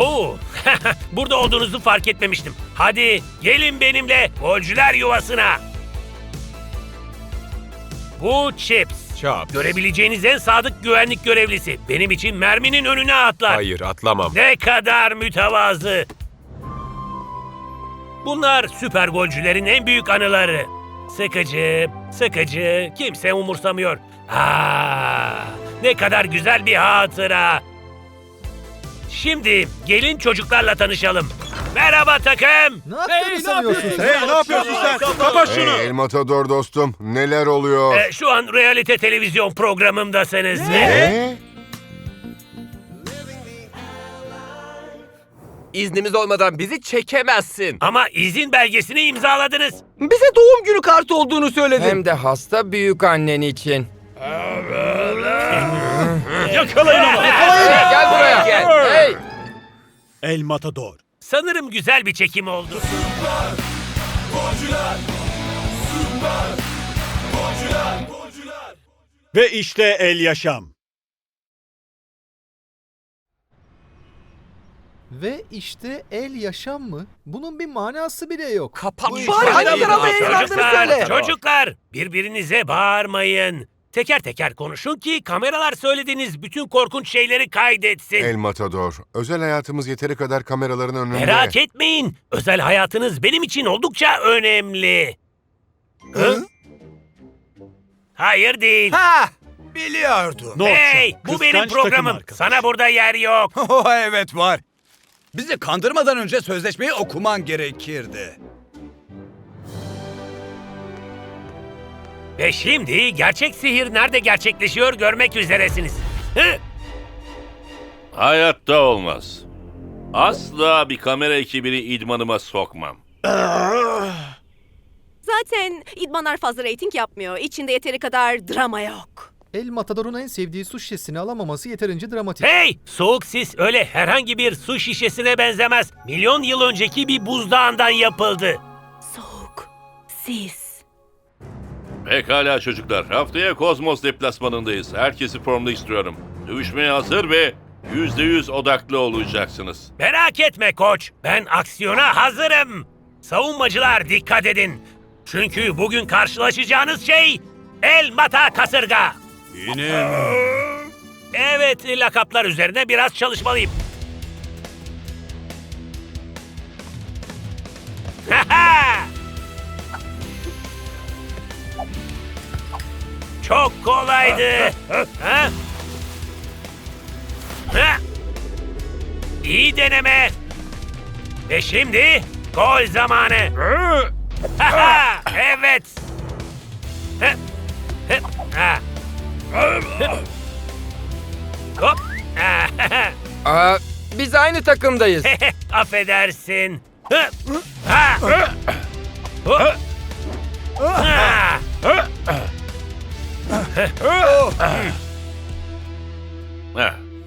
Oo, burada olduğunuzu fark etmemiştim. Hadi gelin benimle golcüler yuvasına. Bu Chips. Chops. Görebileceğiniz en sadık güvenlik görevlisi. Benim için merminin önüne atlar. Hayır atlamam. Ne kadar mütevazı. Bunlar süper golcülerin en büyük anıları. Sıkıcı, sıkıcı, kimse umursamıyor. Aa, ne kadar güzel bir hatıra. Şimdi gelin çocuklarla tanışalım. Merhaba takım. Ne yaptığını sanıyorsun sen? Hey ne yapıyorsun sen? Kapat şunu. Hey, El Matador dostum, neler oluyor? Ee, şu an realite televizyon programımdasınız. Ne? İznimiz olmadan bizi çekemezsin. Ama izin belgesini imzaladınız. Bize doğum günü kartı olduğunu söyledin. Hem de hasta büyük annen için. Yakalayın onu. Hey, El Matador. Sanırım güzel bir çekim oldu. Ve işte El Yaşam. Ve işte el yaşam mı? Bunun bir manası bile yok. Kapat Bari tarafa yayınlandığını Çocuklar, söyle. çocuklar birbirinize bağırmayın. Teker teker konuşun ki kameralar söylediğiniz bütün korkunç şeyleri kaydetsin. El Matador, özel hayatımız yeteri kadar kameraların önünde. Merak etmeyin. Özel hayatınız benim için oldukça önemli. Hı? Hayır değil. Ha! Biliyordum. No, hey, çok bu kıskanç benim takım programım. arkadaş. Sana burada yer yok. Oh evet var. Bizi kandırmadan önce sözleşmeyi okuman gerekirdi. Ve şimdi gerçek sihir nerede gerçekleşiyor görmek üzeresiniz. Hı? Hayatta olmaz. Asla bir kamera ekibini idmanıma sokmam. Zaten idmanlar fazla reyting yapmıyor. İçinde yeteri kadar drama yok. El Matador'un en sevdiği su şişesini alamaması yeterince dramatik. Hey! Soğuk sis öyle herhangi bir su şişesine benzemez. Milyon yıl önceki bir buzdağından yapıldı. Soğuk, sis. Pekala çocuklar. Haftaya Kozmos deplasmanındayız. Herkesi formda istiyorum. Dövüşmeye hazır ve %100 odaklı olacaksınız. Merak etme koç. Ben aksiyona hazırım. Savunmacılar dikkat edin. Çünkü bugün karşılaşacağınız şey El Mata Kasırga. Yine? Evet, lakaplar üzerine biraz çalışmalıyım. Haha! Çok kolaydı. ha? Ha? İyi deneme. Ve şimdi gol zamanı. Haha, evet. Ha, ha, ha. Hop. Aa, biz aynı takımdayız. Affedersin. Hı. Ha. Hop. Ha. Heh.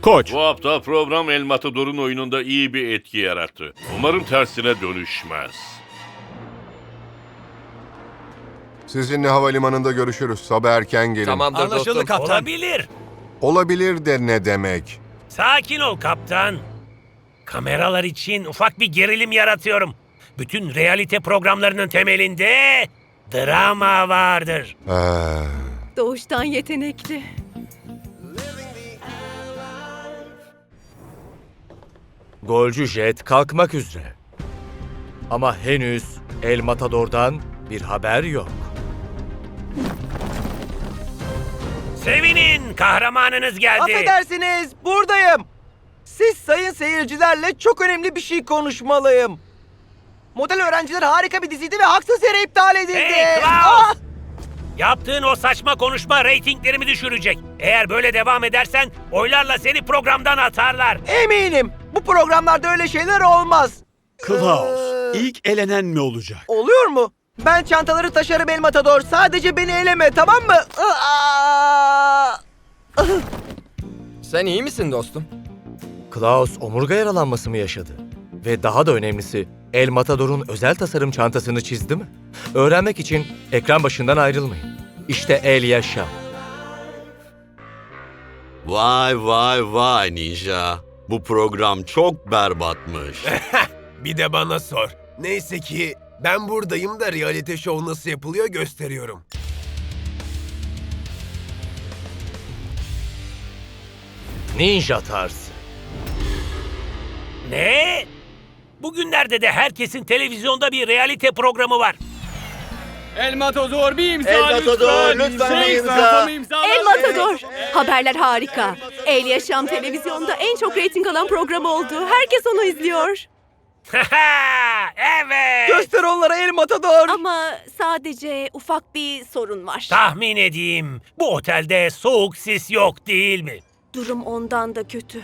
Koç. Bu hafta program El Matador'un oyununda iyi bir etki yarattı. Umarım tersine dönüşmez. Sizinle havalimanında görüşürüz. Sabah erken gelin. Tamamdır Anlaşıldı dostum. kaptan. Olabilir. Olabilir de ne demek? Sakin ol kaptan. Kameralar için ufak bir gerilim yaratıyorum. Bütün realite programlarının temelinde drama vardır. Ah, Doğuştan yetenekli. Golcü Jet kalkmak üzere. Ama henüz El Matador'dan bir haber yok. Sevinin kahramanınız geldi. Affedersiniz buradayım. Siz sayın seyircilerle çok önemli bir şey konuşmalıyım. Model öğrenciler harika bir diziydi ve haksız yere iptal edildi. Hey Klaus! Ah! Yaptığın o saçma konuşma reytinglerimi düşürecek. Eğer böyle devam edersen oylarla seni programdan atarlar. Eminim bu programlarda öyle şeyler olmaz. Klaus. Ee, İlk elenen mi olacak? Oluyor mu? Ben çantaları taşırım El Matador. Sadece beni eleme tamam mı? Aa! Sen iyi misin dostum? Klaus omurga yaralanması mı yaşadı? Ve daha da önemlisi El Matador'un özel tasarım çantasını çizdi mi? Öğrenmek için ekran başından ayrılmayın. İşte El Yaşam. Vay vay vay ninja. Bu program çok berbatmış. Bir de bana sor. Neyse ki ben buradayım da realite show nasıl yapılıyor gösteriyorum. Ninja tarzı. Ne? Bugünlerde de herkesin televizyonda bir realite programı var. El Matador bir imza El Matador, lütfen bir imza. El Matador. Haberler harika. El Yaşam televizyonda en çok reyting alan program oldu. Herkes onu izliyor. evet. Göster onlara El Matador. Ama sadece ufak bir sorun var. Tahmin edeyim. Bu otelde soğuk sis yok değil mi? Durum ondan da kötü.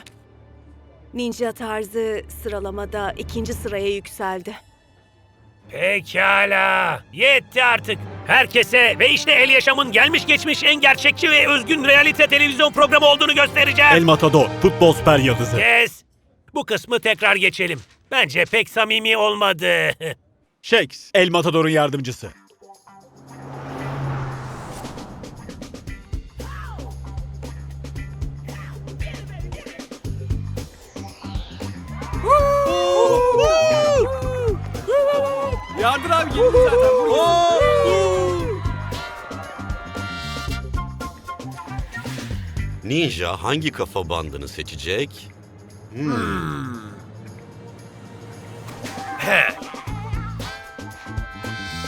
Ninja tarzı sıralamada ikinci sıraya yükseldi. Pekala. Yetti artık. Herkese ve işte El Yaşam'ın gelmiş geçmiş en gerçekçi ve özgün realite televizyon programı olduğunu göstereceğim. El Matador, futbol süper yıldızı. Kes. Bu kısmı tekrar geçelim. Bence pek samimi olmadı. Shakes, El Matador'un yardımcısı. Girdi zaten. Ninja hangi kafa bandını seçecek?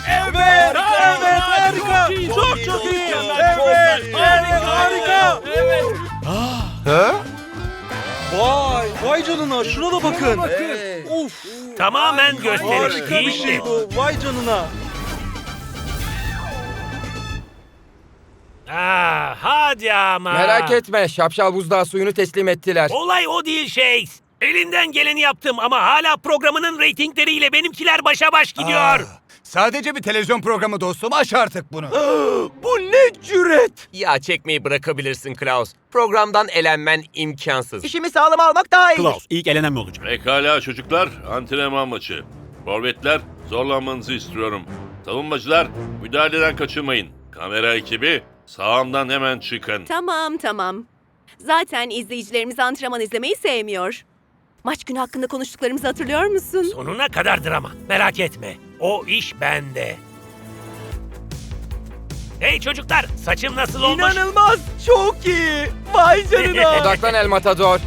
Evet, evet, harika. Çok çok iyi. Evet, evet, harika. Evet. Vay, vay canına şuna da bakın. Uf, Tamamen gösteriş değil mi? bu. Vay canına. Aa, hadi ama. Merak etme şapşal buzdağı suyunu teslim ettiler. Olay o değil Shakes. Elinden geleni yaptım ama hala programının reytingleriyle benimkiler başa baş gidiyor. Sadece bir televizyon programı dostum aş artık bunu. Bu ne cüret. Ya çekmeyi bırakabilirsin Klaus. Programdan elenmen imkansız. İşimi sağlam almak daha iyi. Klaus, ilk elenen mi olacak? Pekala çocuklar, antrenman maçı. Forvetler, zorlanmanızı istiyorum. Savunmacılar, müdahaleden kaçınmayın. Kamera ekibi, sağımdan hemen çıkın. Tamam tamam. Zaten izleyicilerimiz antrenman izlemeyi sevmiyor. Maç günü hakkında konuştuklarımızı hatırlıyor musun? Sonuna kadar drama. Merak etme. O iş bende. Hey çocuklar, saçım nasıl olmuş? İnanılmaz. Çok iyi. Vay canına. Odaklan El Matador.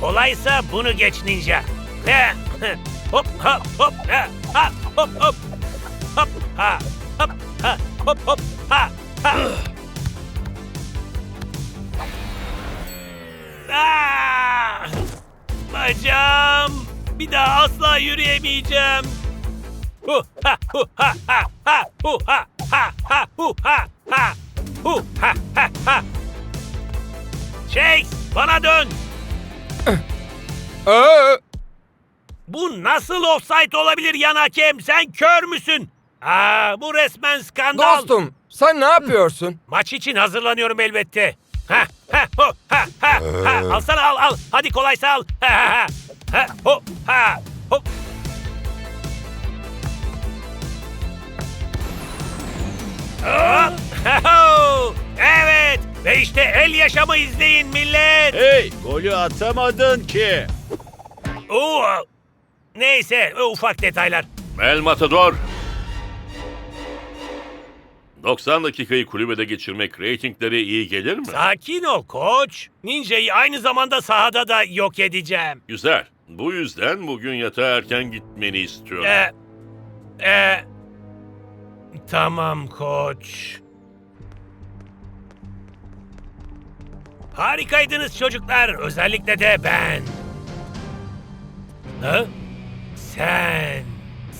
Kolaysa bunu geç ninja. He, hop hop hop he, ha hop hop hop ha hop ha hop hop ha ha. Ah! Bacağım. Bir daha asla yürüyemeyeceğim. Hu ha hu ha ha ha hu ha ha ha hu ha ha hu ha ha ha. Shakes bana dön. Aa, Bu nasıl offside olabilir yan hakem? Sen kör müsün? Aa, bu resmen skandal. dostum sen ne yapıyorsun? Maç için hazırlanıyorum elbette. Ha ha ho ha ha ha. Alsana al al. Hadi kolaysa al. Ha ha ha. Ha ho ha hop. Hop. Ha, ho. Evet. Ve işte el yaşamı izleyin millet. Hey, golü atamadın ki. Oo. Neyse ufak detaylar. El Matador. 90 dakikayı kulübede geçirmek reytingleri iyi gelir mi? Sakin ol koç. Ninja'yı aynı zamanda sahada da yok edeceğim. Güzel. Bu yüzden bugün yatağa erken gitmeni istiyorum. Ee, e, tamam koç. Harikaydınız çocuklar. Özellikle de ben. Ha? Sen.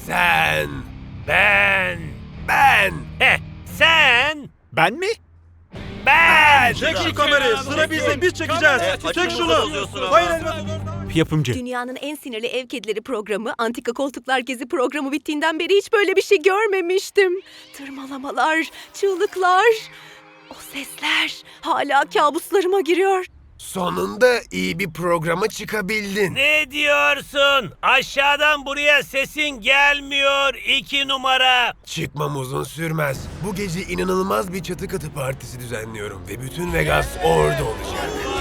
Sen, Ben. ben. Heh, sen. Ben mi? Ben. Çek şu kamerayı. Sıra bizde. Biz çekeceğiz. Çek şunu. Hayır El Matador. Yapımcı. Dünyanın en sinirli ev kedileri programı, Antika Koltuklar Gezi programı bittiğinden beri hiç böyle bir şey görmemiştim. Tırmalamalar, çığlıklar, o sesler hala kabuslarıma giriyor. Sonunda iyi bir programa çıkabildin. Ne diyorsun? Aşağıdan buraya sesin gelmiyor iki numara. Çıkmam uzun sürmez. Bu gece inanılmaz bir çatı katı partisi düzenliyorum ve bütün Vegas orada olacak.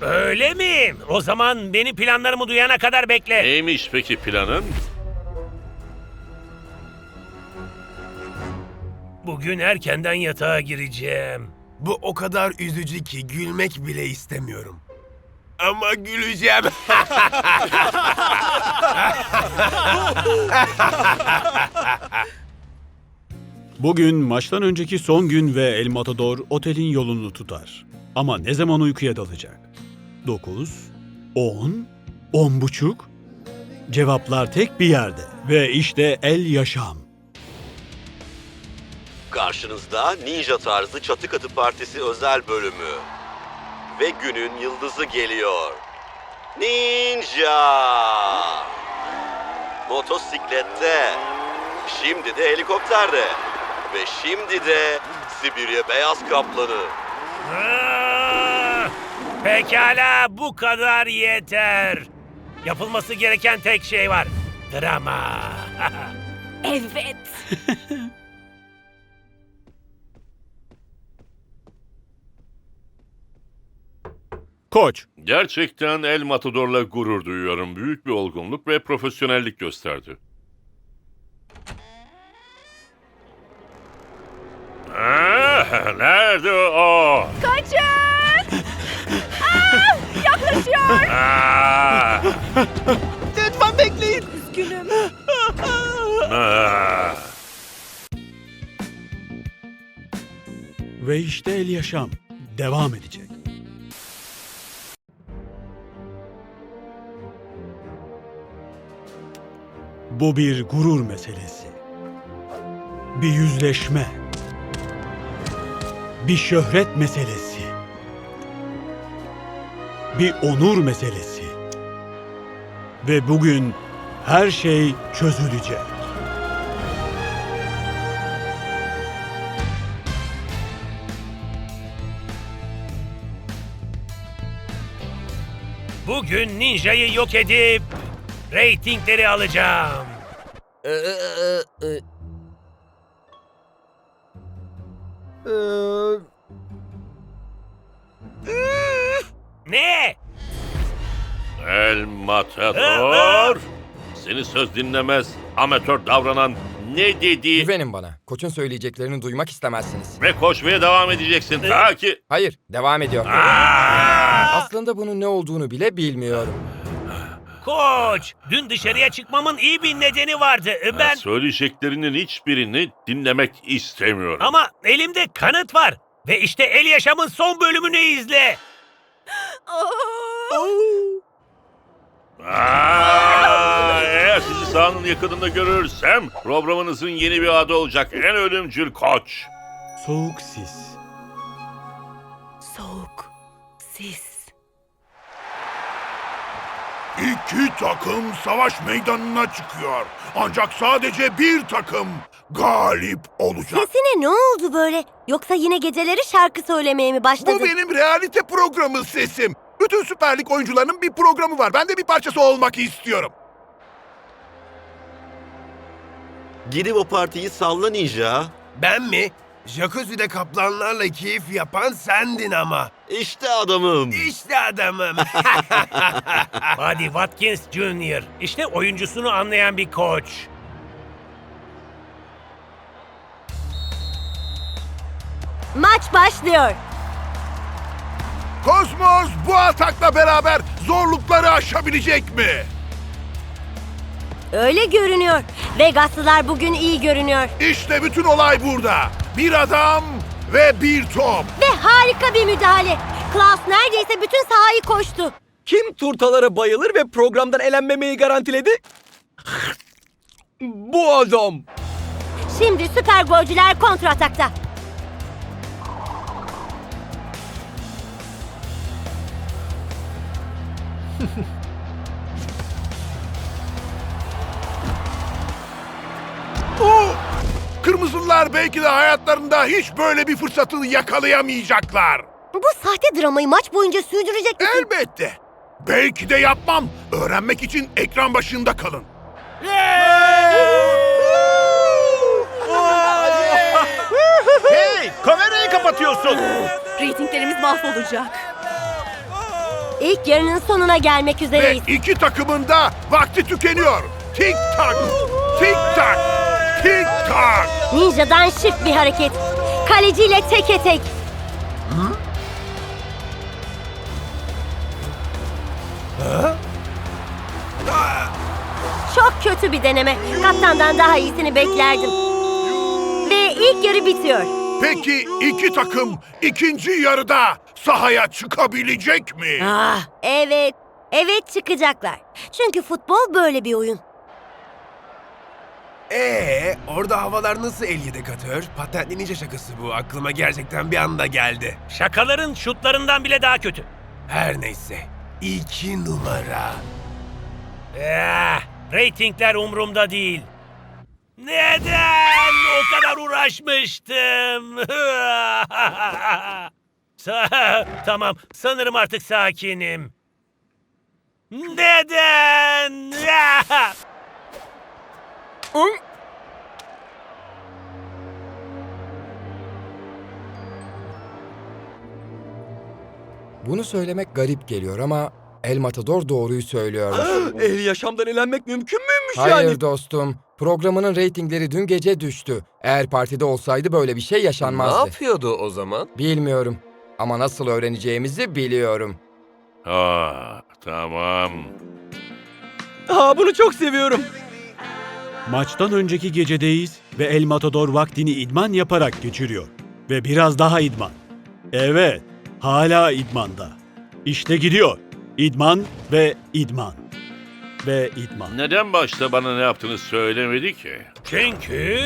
Öyle mi? O zaman beni planlarımı duyana kadar bekle. Neymiş peki planın? Bugün erkenden yatağa gireceğim. Bu o kadar üzücü ki gülmek bile istemiyorum. Ama güleceğim. Bugün maçtan önceki son gün ve El Matador otelin yolunu tutar. Ama ne zaman uykuya dalacak? 9, 10, 10 buçuk? Cevaplar tek bir yerde ve işte El Yaşam. Karşınızda Ninja tarzı çatı katı partisi özel bölümü. Ve günün yıldızı geliyor. Ninja! Motosiklette. Şimdi de helikopterde. Ve şimdi de Sibirya beyaz kaplanı. Ah! Pekala bu kadar yeter. Yapılması gereken tek şey var. Drama. Evet. Koç, Gerçekten El Matador'la gurur duyuyorum. Büyük bir olgunluk ve profesyonellik gösterdi. Ah, nerede o? Kaçın! Aa, yaklaşıyor. Ah, Lütfen bekleyin. Üzgünüm. ah. ve işte El Yaşam devam edecek. Bu bir gurur meselesi. Bir yüzleşme. Bir şöhret meselesi. Bir onur meselesi. Ve bugün her şey çözülecek. Bugün Ninja'yı yok edip reytingleri alacağım. Ne? El Matador. Seni söz dinlemez, amatör davranan ne dedi? Güvenin bana. Koçun söyleyeceklerini duymak istemezsiniz. Ve koşmaya devam edeceksin. Ta ki... Hayır, devam ediyor. Aslında bunun ne olduğunu bile bilmiyorum. Koç, dün dışarıya çıkmamın iyi bir nedeni vardı. Ben Ben söyleyeceklerinin hiçbirini dinlemek istemiyorum. ama elimde kanıt var. Ve işte El Yaşam'ın son bölümünü izle. Aa, eğer sizi sahanın yakınında görürsem programınızın yeni bir adı olacak. En ölümcül koç. Soğuk sis. Soğuk. Sis. İki takım savaş meydanına çıkıyor. Ancak sadece bir takım galip olacak. Sesine ne oldu böyle? Yoksa yine geceleri şarkı söylemeye mi başladı? Bu benim realite programı sesim. Bütün Süper Lig oyuncularının bir programı var. Ben de bir parçası olmak istiyorum. Gidip o partiyi salla Ninja. Ben mi? Jacuzzi'de kaplanlarla keyif yapan sendin ama. İşte adamım. İşte adamım. Buddy Watkins Jr. İşte oyuncusunu anlayan bir koç. Maç başlıyor. Kozmos bu atakla beraber zorlukları aşabilecek mi? Öyle görünüyor. Vegaslılar bugün iyi görünüyor. İşte bütün olay burada. Bir adam ve bir top. Ve harika bir müdahale. Klaus neredeyse bütün sahayı koştu. Kim turtalara bayılır ve programdan elenmemeyi garantiledi? Bu adam. Şimdi süper golcüler kontratakta. Bu Kırmızılar belki de hayatlarında hiç böyle bir fırsatı yakalayamayacaklar. Bu sahte dramayı maç boyunca sürdürecek misin? Elbette. Belki de yapmam. Öğrenmek için ekran başında kalın. Hey, kamerayı kapatıyorsun. Reytinglerimiz mahvolacak. İlk yarının sonuna gelmek Ve üzereyiz. iki takımın da vakti tükeniyor. Tik tak, tik tak, tik tak. Ninja'dan şık bir hareket. Kaleciyle teke tek. Çok kötü bir deneme. Kaptandan daha iyisini beklerdim. Ve ilk yarı bitiyor. Peki iki takım ikinci yarıda sahaya çıkabilecek mi? Ah, evet. Evet çıkacaklar. Çünkü futbol böyle bir oyun. Ee, orada havalar nasıl el yedekatör? Patentli ninja şakası bu. Aklıma gerçekten bir anda geldi. Şakaların şutlarından bile daha kötü. Her neyse. İki numara. Eh, reytingler umurumda değil. Neden o kadar uğraşmıştım? Sa- tamam, sanırım artık sakinim. Neden? Bunu söylemek garip geliyor ama El Matador doğruyu söylüyormuş. El yaşamdan elenmek mümkün müymüş Hayır yani? dostum. Programının reytingleri dün gece düştü. Eğer partide olsaydı böyle bir şey yaşanmazdı. Ne yapıyordu o zaman? Bilmiyorum. Ama nasıl öğreneceğimizi biliyorum. Ha, tamam. Aa, bunu çok seviyorum. Maçtan önceki gecedeyiz ve El Matador vaktini idman yaparak geçiriyor. Ve biraz daha idman. Evet, hala idmanda. İşte gidiyor. İdman ve idman. Ve idman. Neden başta bana ne yaptığını söylemedi ki? Çünkü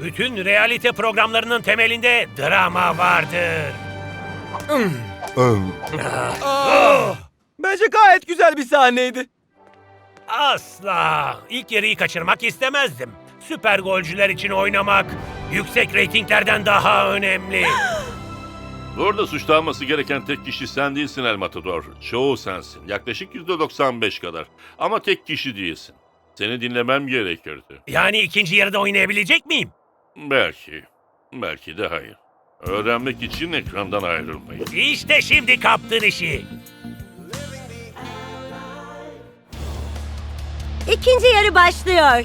bütün realite programlarının temelinde drama vardır. Bence gayet güzel bir sahneydi. Asla. İlk yarıyı kaçırmak istemezdim. Süper golcüler için oynamak yüksek reytinglerden daha önemli. Burada suçlanması gereken tek kişi sen değilsin El Matador. Çoğu sensin. Yaklaşık %95 kadar. Ama tek kişi değilsin. Seni dinlemem gerekirdi. Yani ikinci yarıda oynayabilecek miyim? Belki. Belki de hayır. Öğrenmek için ekrandan ayrılmayın. İşte şimdi kaptın işi. İkinci yarı başlıyor.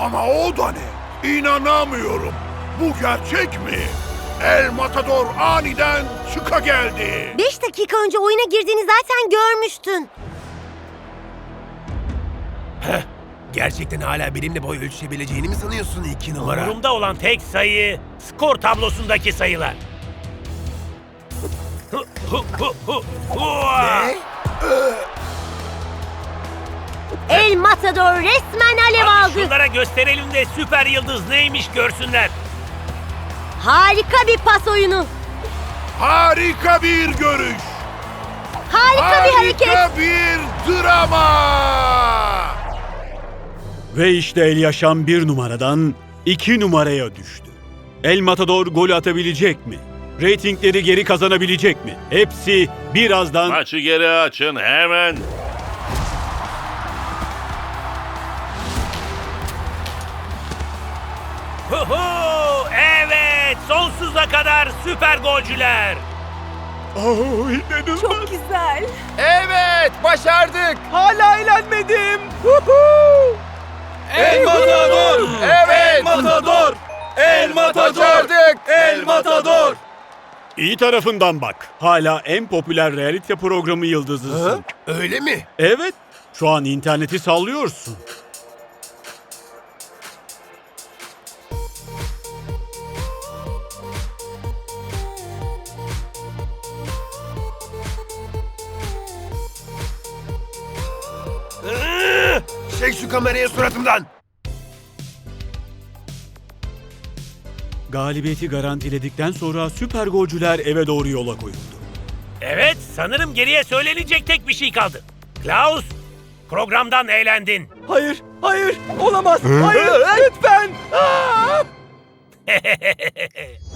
Ama o da ne? İnanamıyorum. Bu gerçek mi? El Matador aniden çıka geldi. Beş dakika önce oyuna girdiğini zaten görmüştün. Gerçekten hala benimle boy ölçüşebileceğini mi sanıyorsun iki numara? Umurumda olan tek sayı skor tablosundaki sayılar. Hua! Ne? El Matador resmen alev Hadi aldı. şunlara gösterelim de süper yıldız neymiş görsünler. Harika bir pas oyunu. Harika bir görüş. Harika, bir hareket. Harika bir drama. Ve işte El Yaşam bir numaradan iki numaraya düştü. El Matador gol atabilecek mi? Ratingleri geri kazanabilecek mi? Hepsi birazdan... Maçı geri açın hemen. Hu hu, evet sonsuza kadar süper golcüler. Çok güzel. Evet, başardık. Hala eğlenmedim. Huhu! El Matador! Evet. El Matador! El Matador! Başardık. El Matador! İyi tarafından bak. Hala en popüler realite programı yıldızısın. Öyle mi? Evet, şu an interneti sallıyorsun. Şu kamerayı suratımdan. Galibiyeti garantiledikten sonra süper golcüler eve doğru yola koyuldu. Evet sanırım geriye söylenecek tek bir şey kaldı. Klaus Programdan eğlendin. Hayır, hayır, olamaz. Hayır, lütfen.